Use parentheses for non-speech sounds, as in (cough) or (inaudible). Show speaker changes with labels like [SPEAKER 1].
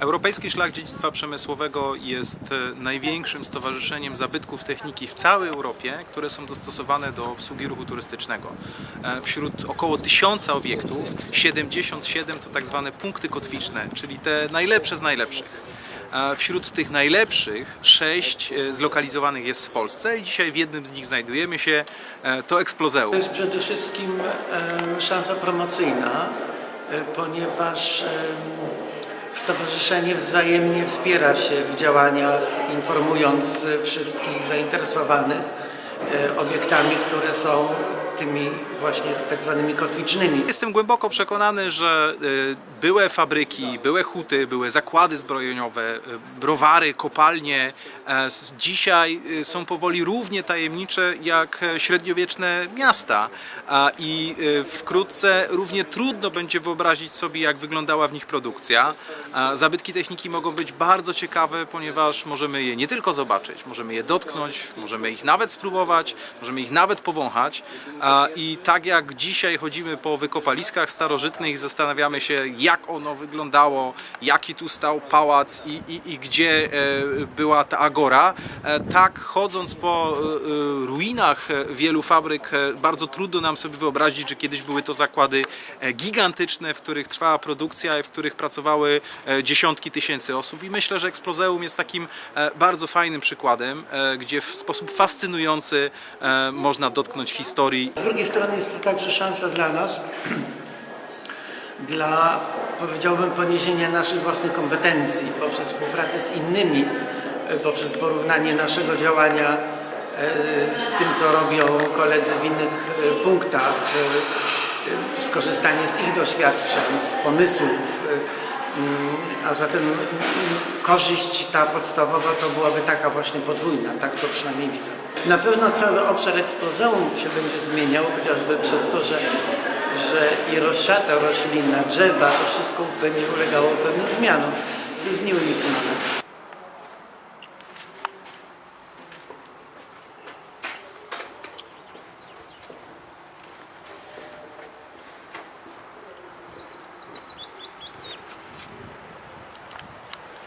[SPEAKER 1] Europejski Szlak Dziedzictwa Przemysłowego jest e, największym stowarzyszeniem zabytków techniki w całej Europie, które są dostosowane do obsługi ruchu turystycznego. E, Wśród około tysiąca obiektów 77 to tak zwane punkty kotwiczne, czyli te najlepsze z najlepszych. E, Wśród tych najlepszych sześć zlokalizowanych jest w Polsce i dzisiaj w jednym z nich znajdujemy się. To Explozeum.
[SPEAKER 2] To jest przede wszystkim szansa promocyjna, ponieważ stowarzyszenie wzajemnie wspiera się w działaniach, informując wszystkich zainteresowanych e, obiektami, które są tymi właśnie tak zwanymi kotwicznymi.
[SPEAKER 1] Jestem głęboko przekonany, że y, były fabryki, były huty, były zakłady zbrojeniowe, y, browary, kopalnie e, dzisiaj y, są powoli równie tajemnicze jak e, średniowieczne miasta A- i wkrótce równie trudno będzie wyobrazić sobie jak wyglądała w nich produkcja. Zabytki techniki mogą być bardzo ciekawe, ponieważ możemy je nie tylko zobaczyć, możemy je dotknąć, możemy ich nawet spróbować, możemy ich nawet powąchać i tak jak dzisiaj chodzimy po wykopaliskach starożytnych zastanawiamy się jak ono wyglądało, jaki tu stał pałac i, i, i gdzie e, była ta agora, e, tak chodząc po e, ruinach wielu fabryk bardzo trudno nam sobie wyobrazić, że kiedyś były to zakłady gigantyczne, w których trwała produkcja i w których pracowały dziesiątki tysięcy osób. I myślę, że Explozeum jest takim bardzo fajnym przykładem, gdzie w sposób fascynujący można dotknąć historii
[SPEAKER 2] Z drugiej strony jest to także szansa dla nas, (clears throat) dla powiedziałbym poniesienia naszych własnych kompetencji poprzez współpracę z innymi, e, poprzez porównanie naszego działania e, z tym, co robią koledzy w innych e, punktach, skorzystanie z ich doświadczeń, z pomysłów. Mm, A zatem mm, korzyść ta podstawowa to byłaby taka właśnie podwójna, tak to przynajmniej widzę. Na pewno cały obszar eksplozeum się będzie zmieniał, chociażby przez to, że, że i rozsiata roślinna, drzewa, to wszystko będzie ulegało pewnym zmianom. To jest nieuniknione.